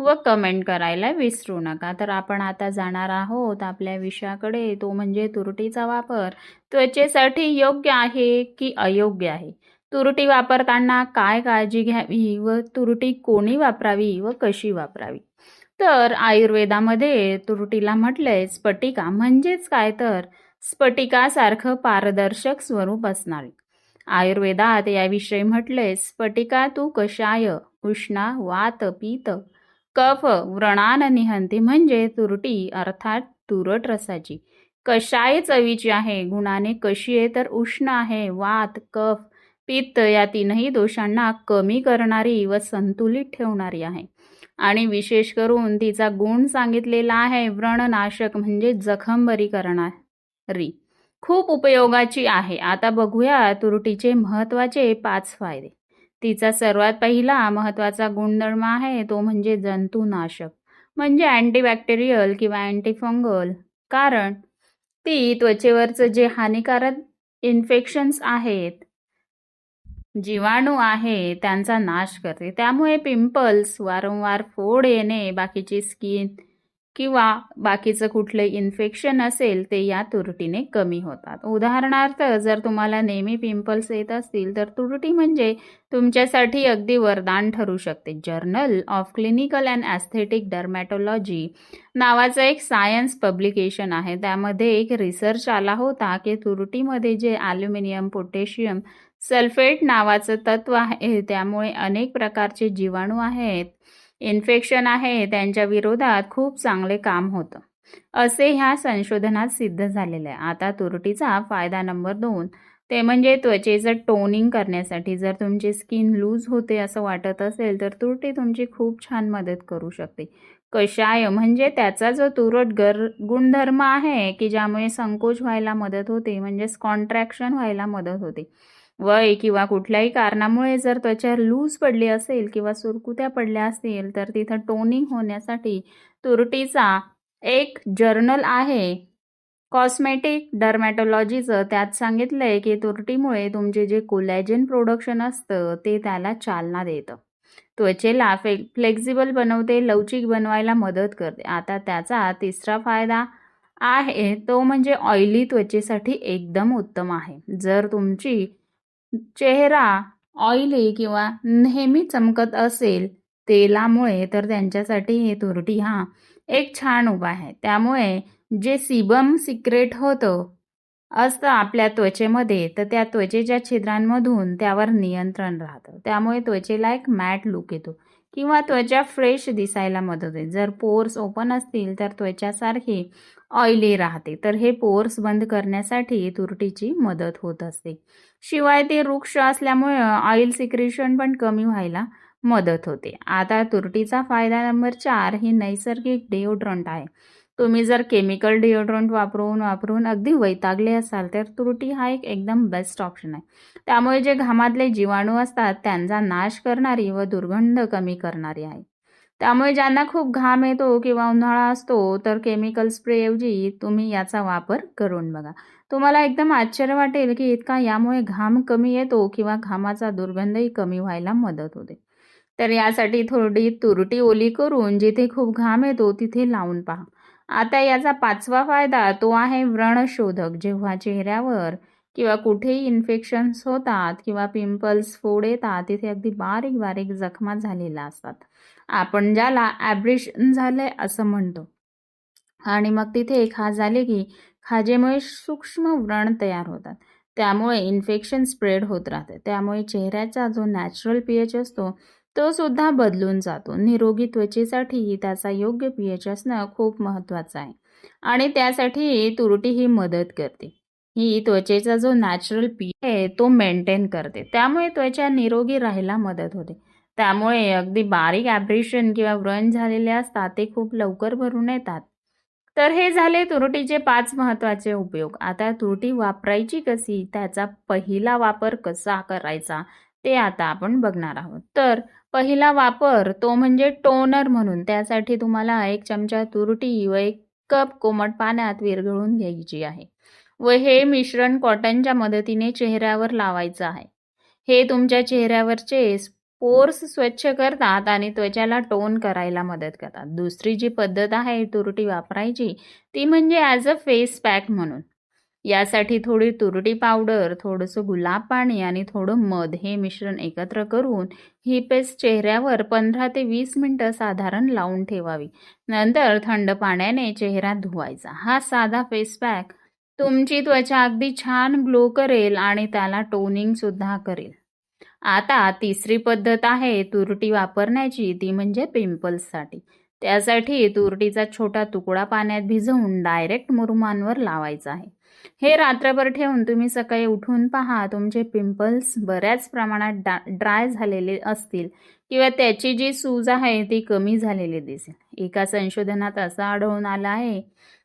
व कमेंट करायला विसरू नका. तर आपण आता जाणार आहोत आपल्या विषयाकडे. तो म्हणजे तुरटीचा वापर. त्वचेसाठी योग्य आहे की अयोग्य आहे? तुरटी वापरताना काय काळजी घ्यावी व तुरटी कोणी वापरावी व कशी वापरावी? तर आयुर्वेदामध्ये तुरटीला म्हटलंय स्फटिका. म्हणजेच काय? तर स्फटिकासारखं पारदर्शक स्वरूप असणारी. आयुर्वेदात याविषयी म्हटलंय स्फटिका तू कषाय उष्णा वात पीत. कफ व्रणान निहंती म्हणजे तुरटी अर्थात तुरट रसाची. कशाय चवीची आहे गुणाने कशी आहे तर उष्ण आहे वात कफ पित्त या तीनही दोषांना कमी करणारी व संतुलित ठेवणारी आहे. आणि विशेष करून तिचा गुण सांगितलेला आहे व्रणनाशक म्हणजे जखम बरी करणारी खूप उपयोगाची आहे. आता बघूया तुरटीचे महत्त्वाचे पाच फायदे. तिचा सर्वात पहिला महत्त्वाचा गुणधर्म आहे तो म्हणजे जंतुनाशक म्हणजे अँटीबॅक्टेरियल किंवा अँटीफंगल. कारण ती त्वचेवरचं जे हानिकारक इन्फेक्शन्स आहेत जीवाणू आहे त्यांचा नाश करते. त्यामुळे पिंपल्स वारंवार फोड येणे बाकीची स्किन किंवा बाकीचं कुठलं इन्फेक्शन असेल ते या तुरटीने कमी होतात. उदाहरणार्थ जर तुम्हाला नेहमी पिंपल्स येत असतील तर तुरटी म्हणजे तुमच्यासाठी अगदी वरदान ठरू शकते. Journal of clinical and aesthetic dermatology नावाचं एक सायन्स पब्लिकेशन आहे. त्यामध्ये एक रिसर्च आला होता की तुरटीमध्ये जे ॲल्युमिनियम पोटॅशियम सल्फेट नावाचं तत्व आहे त्यामुळे अनेक प्रकारचे जीवाणू आहेत. इन्फेक्शन आहे त्यांच्या विरोधात खूप चांगले काम होतं. असे ह्या संशोधनात सिद्ध झालेलं आहे आता तुरटीचा फायदा नंबर दोन ते म्हणजे त्वचेचं टोनिंग करण्यासाठी. जर तुमची स्किन लूज होते असं वाटत असेल तर तुरटी तुमची खूप छान मदत करू शकते. कषाय म्हणजे त्याचा जो तुरट गर गुणधर्म आहे की ज्यामुळे संकोच व्हायला मदत होते म्हणजेच कॉन्ट्रॅक्शन व्हायला मदत होते. वय किंवा कुठल्याही कारणामुळे जर त्वचा लूज पडली असेल किंवा सुरकुत्या पडल्या असतील तर तिथं टोनिंग होण्यासाठी तुरटीचा एक जर्नल आहे. कॉस्मेटिक डर्मॅटोलॉजीचं त्यात सांगितलं आहे की तुरटीमुळे तुमचे जे कोलॅजन प्रोडक्शन असतं ते त्याला चालना देतं. त्वचेला फे फ्लेक्झिबल बनवते लवचिक बनवायला मदत करते. आता त्याचा तिसरा फायदा आहे तो म्हणजे ऑइली त्वचेसाठी एकदम उत्तम आहे. जर तुमची चेहरा ऑइली किंवा नेहमी चमकत असेल तेलामुळे तर त्यांच्यासाठी हे तुरटी हा एक छान उपाय आहे. त्यामुळे जे सिबम सिक्रेट होतं असतं आपल्या त्वचेमध्ये तर त्या त्वचेच्या छिद्रांमधून त्यावर नियंत्रण राहतं. त्यामुळे त्वचेला एक मॅट लुक येतो. किंवा त्वचा फ्रेश दिसायला मदत होते. जर पोर्स ओपन असतील तर त्वचासारखी ऑइली राहते. तर हे पोर्स बंद करण्यासाठी तुरटीची मदत होत असते. शिवाय ते वृक्ष असल्यामुळे ऑइल सिक्रेशन पण कमी व्हायला मदत होते. आता तुरटीचा फायदा नंबर चार हे नैसर्गिक डिओड्रंट आहे. तुम्ही जर केमिकल डिओड्रंट वापरून वापरून अगदी वैतागले असाल तर तुरटी हा एक एकदम बेस्ट ऑप्शन आहे. त्यामुळे जे घामातले जीवाणू असतात त्यांचा नाश करणारी व दुर्गंध कमी करणारी आहे. त्यामुळे ज्यांना खूप घाम येतो किंवा उन्हाळा असतो तर केमिकल स्प्रेऐवजी तुम्ही याचा वापर करून बघा. तुम्हाला एकदम आश्चर्य वाटेल की इतका यामुळे घाम कमी येतो किंवा घामाचा दुर्गंधही कमी व्हायला मदत होते. तर यासाठी थोडी तुरटी ओली करून जिथे खूप घाम येतो तिथे लावून पहा. आता याचा पाचवा फायदा तो आहे व्रणशोधक. जेव्हा चेहऱ्यावर किंवा कुठेही इन्फेक्शन्स होतात किंवा पिंपल्स फोड येतात तिथे अगदी बारीक बारीक जखमा झालेल्या असतात. आपण ज्याला ॲब्रिशन झालं आहे असं म्हणतो. आणि मग तिथे खा झाले की खाजेमुळे सूक्ष्म व्रण तयार होतात. त्यामुळे इन्फेक्शन स्प्रेड होत राहते. त्यामुळे चेहऱ्याचा जो नॅचरल पी एच असतो तो सुद्धा बदलून जातो. निरोगी त्वचेसाठी त्याचा योग्य पीएच असणं खूप महत्त्वाचं आहे. आणि त्यासाठी तुरटी ही मदत करते. ही त्वचेचा जो नॅचरल पी आहे तो मेंटेन करते. त्यामुळे त्वचा निरोगी राहायला मदत होते. त्यामुळे अगदी बारीक ॲब्रेशन किंवा व्रण झालेले असतात ते खूप लवकर भरून येतात. तर हे झाले तुरटीचे पाच महत्त्वाचे उपयोग. आता तुरटी वापरायची कशी? त्याचा पहिला वापर कसा करायचा? ते आता आपण बघणार आहोत. तर पहिला वापर तो म्हणजे टोनर म्हणून. त्यासाठी तुम्हाला एक चमचा तुरटी व एक कप कोमट पाण्यात विरघळून घ्यायची आहे व हे मिश्रण कॉटनच्या मदतीने चेहऱ्यावर लावायचं आहे. हे तुमच्या चेहऱ्यावरचे पोर्स स्वच्छ करतात आणि त्वचाला टोन करायला मदत करतात. दुसरी जी पद्धत आहे तुरटी वापरायची ती म्हणजे ॲज अ फेस पॅक म्हणून. यासाठी थोडी तुरटी पावडर थोडंसं गुलाब पाणी आणि थोडं मध हे मिश्रण एकत्र करून ही पेस्ट चेहऱ्यावर पंधरा ते वीस मिनटं साधारण लावून ठेवावी. नंतर थंड पाण्याने चेहरा धुवायचा. हा साधा फेस पॅक तुमची त्वचा अगदी छान ग्लो करेल आणि त्याला टोनिंगसुद्धा करेल. आता तिसरी पद्धत आहे तुरटी वापरण्याची ती म्हणजे पिंपल्ससाठी त्यासाठी तुरटीचा छोटा तुकडा पाण्यात भिजवून डायरेक्ट मुरुमांवर लावायचा आहे. हे रात्रभर ठेवून तुम्ही सकाळी उठून पहा तुमचे पिंपल्स बऱ्याच प्रमाणात डा ड्राय झालेले असतील किंवा त्याची जी सूज आहे ती कमी झालेली दिसेल. एका संशोधनात असं आढळून आलं आहे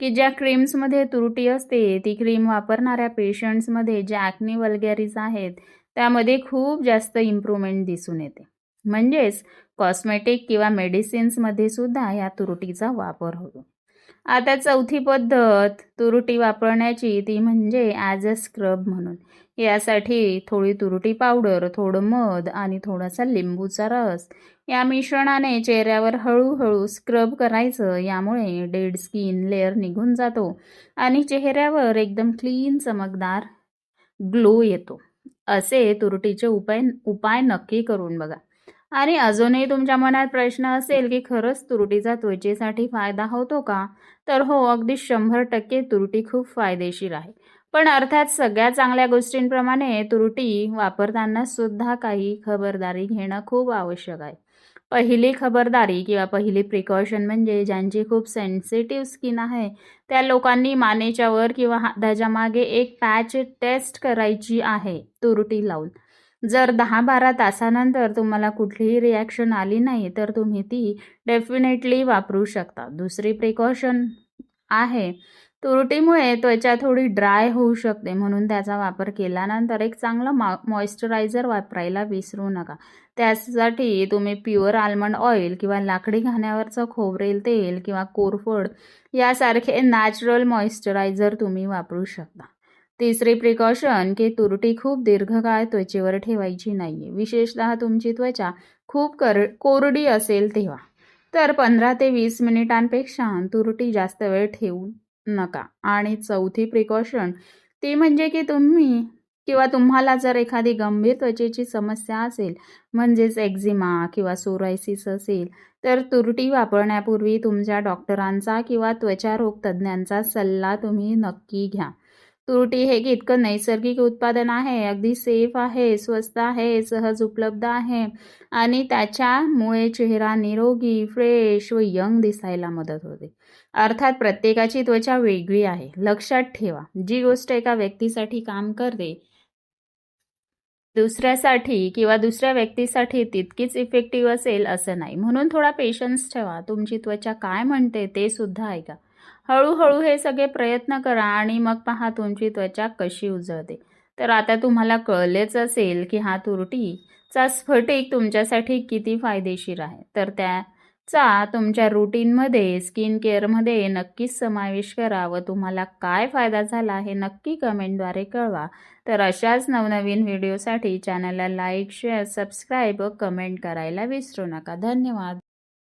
की ज्या क्रीम्समध्ये तुरटी असते ती क्रीम वापरणाऱ्या पेशंट्समध्ये ज्या ॲक्नी वलगॅरीज आहेत त्यामध्ये खूप जास्त इम्प्रूव्हमेंट दिसून येते. म्हणजेच कॉस्मेटिक किंवा मेडिसिन्समध्ये सुद्धा या तुरटीचा वापर होतो. आता चौथी पद्धत तुरटी वापरण्याची ती म्हणजे ॲज अ स्क्रब म्हणून. यासाठी थोडी तुरटी पावडर थोडं मध आणि थोडासा लिंबूचा रस या मिश्रणाने चेहऱ्यावर हळूहळू स्क्रब करायचं यामुळे डेड स्किन लेअर निघून जातो आणि चेहऱ्यावर एकदम क्लीन चमकदार ग्लो येतो. असे तुरटीचे उपाय उपाय नक्की करून बघा. आणि अजूनही तुमच्या मनात प्रश्न असेल की खरंच तुरटीचा त्वचेसाठी फायदा होतो का? तर हो अगदी शंभर टक्के तुरटी खूप फायदेशीर आहे. पण अर्थात सगळ्या चांगल्या गोष्टींप्रमाणे तुरटी वापरताना सुद्धा काही खबरदारी घेणं खूप आवश्यक आहे. पहिली खबरदारी किंवा पहिली प्रिकॉशन म्हणजे ज्यांची खूप सेन्सिटिव्ह स्किन आहे त्या लोकांनी मानेच्या वर किंवा हाताच्या मागे एक पॅच टेस्ट करायची आहे तुरटी लावून. जर दहा बारा तासानंतर तुम्हाला कुठलीही रिॲक्शन आली नाही तर तुम्ही ती डेफिनेटली वापरू शकता. दुसरी प्रिकॉशन आहे. तुरटीमुळे त्वचा थोडी ड्राय होऊ शकते म्हणून त्याचा वापर केल्यानंतर एक चांगलं मा मॉइश्चरायझर वापरायला विसरू नका. त्यासाठी तुम्ही प्युअर आल्मंड ऑइल किंवा लाकडी घाण्यावरचं खोबरेल तेल किंवा कोरफड यासारखे नॅचरल मॉइश्चरायझर तुम्ही वापरू शकता. तिसरी प्रिकॉशन की तुरटी खूप दीर्घकाळ त्वचेवर ठेवायची नाही आहे विशेषतः तुमची त्वचा खूप कर कोरडी असेल तेव्हा. तर पंधरा ते वीस मिनिटांपेक्षा तुरटी जास्त वेळ ठेवू नका. आणि चौथी प्रिकॉशन ती म्हणजे की तुम्ही किंवा तुम्हाला जर एखादी गंभीर त्वचेची समस्या असेल म्हणजेच एक्झिमा किंवा सोरायसिस असेल तर तुरटी वापरण्यापूर्वी तुमच्या डॉक्टरांचा किंवा त्वचारोग तज्ज्ञांचा सल्ला तुम्ही नक्की घ्या. तुरटी हे की इतकं नैसर्गिक उत्पादन आहे अगदी सेफ आहे स्वस्त आहे सहज उपलब्ध आहे. आणि त्याच्यामुळे चेहरा निरोगी फ्रेश व यंग दिसायला मदत होते. अर्थात प्रत्येकाची त्वचा वेगळी आहे. लक्षात ठेवा जी गोष्ट एका व्यक्तीसाठी काम करते दुसऱ्यासाठी किंवा दुसऱ्या व्यक्तीसाठी तितकीच इफेक्टिव्ह असेल असं नाही. म्हणून थोडा पेशन्स ठेवा. तुमची त्वचा काय म्हणते ते सुद्धा ऐका. हळूहळू हे सगळे प्रयत्न करा आणि मग पहा तुमची त्वचा कशी उजळते. तर आता तुम्हाला कळलेच असेल की हा तुरटीचा स्फटिक तुमच्यासाठी किती फायदेशीर आहे. तर त्याचा तुमच्या रुटीनमध्ये स्किन केअरमध्ये नक्कीच समावेश करा व तुम्हाला काय फायदा झाला हे नक्की कमेंटद्वारे कळवा. तर अशाच नवनवीन व्हिडिओसाठी चॅनलला लाईक शेअर सबस्क्राईब व कमेंट करायला विसरू नका. धन्यवाद.